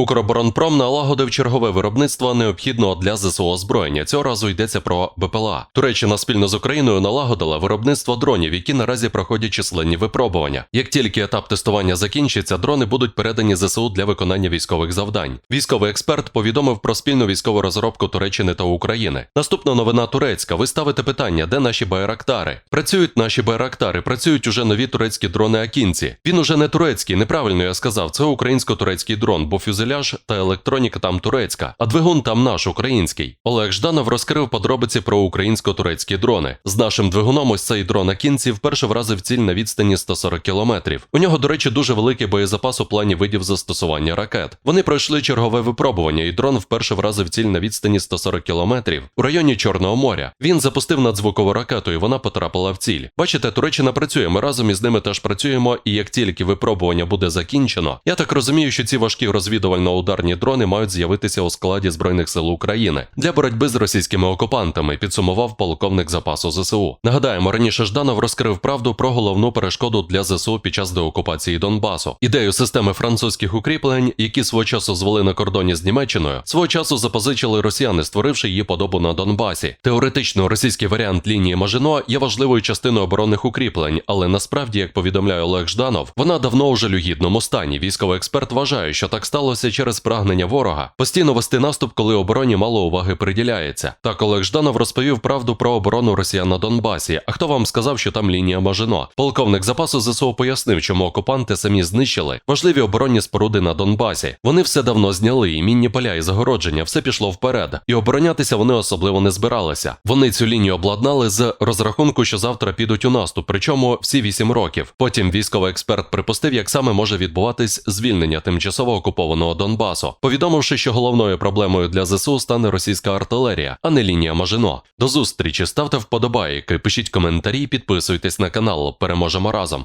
Укроборонпром налагодив чергове виробництво необхідного для ЗСУ озброєння. Цього разу йдеться про БПЛА. Туреччина спільно з Україною налагодила виробництво дронів, які наразі проходять численні випробування. Як тільки етап тестування закінчиться, дрони будуть передані ЗСУ для виконання військових завдань. Військовий експерт повідомив про спільну військову розробку Туреччини та України. Наступна новина турецька. Ви ставите питання, де наші байрактари? Працюють наші байрактари, працюють уже нові турецькі дрони Акінці. Він уже не турецький, неправильно я сказав. Це українсько-турецький дрон, бо фюзеляж та електроніка там турецька, а двигун там наш український. Олег Жданов розкрив подробиці про українсько-турецькі дрони. З нашим двигуном ось цей дрон Акінці вперше вразив ціль на відстані 140 кілометрів. У нього, до речі, дуже великий боєзапас у плані видів застосування ракет. Вони пройшли чергове випробування, і дрон вперше вразив ціль на відстані 140 кілометрів у районі Чорного моря. Він запустив надзвукову ракету, і вона потрапила в ціль. Бачите, Туреччина працює. Ми разом із ними теж працюємо. І як тільки випробування буде закінчено, я так розумію, що ці важкі розвідувально-ударні дрони мають з'явитися у складі збройних сил України для боротьби з російськими окупантами. Підсумував полковник запасу ЗСУ. Нагадаємо, раніше Жданов розкрив правду про головну перешкоду для ЗСУ під час деокупації Донбасу. Ідею системи французьких укріплень, які свого часу звели на кордоні з Німеччиною, свого часу запозичили росіяни, створивши її подобу на Донбасі. Теоретично російський варіант лінії Мажино є важливою частиною оборонних укріплень, але насправді, як повідомляє Олег Жданов, вона давно у жалюгідному стані. Військовий експерт вважає, що так сталося через прагнення ворога постійно вести наступ, коли обороні мало уваги приділяється. Так Олег Жданов розповів правду про оборону росіян на Донбасі. А хто вам сказав, що там лінія Мажино? Полковник запасу ЗСУ пояснив, чому окупанти самі знищили важливі оборонні споруди на Донбасі. Вони все давно зняли, і мінні поля і загородження, все пішло вперед, і оборонятися вони особливо не збиралися. Вони цю лінію обладнали з розрахунку, що завтра підуть у наступ, причому всі вісім років. Потім військовий експерт припустив, як саме може відбуватись звільнення тимчасово окупованого Донбасу, повідомивши, що головною проблемою для ЗСУ стане російська артилерія, а не лінія Мажино. До зустрічі ставте вподобайки, пишіть коментарі, підписуйтесь на канал. Переможемо разом.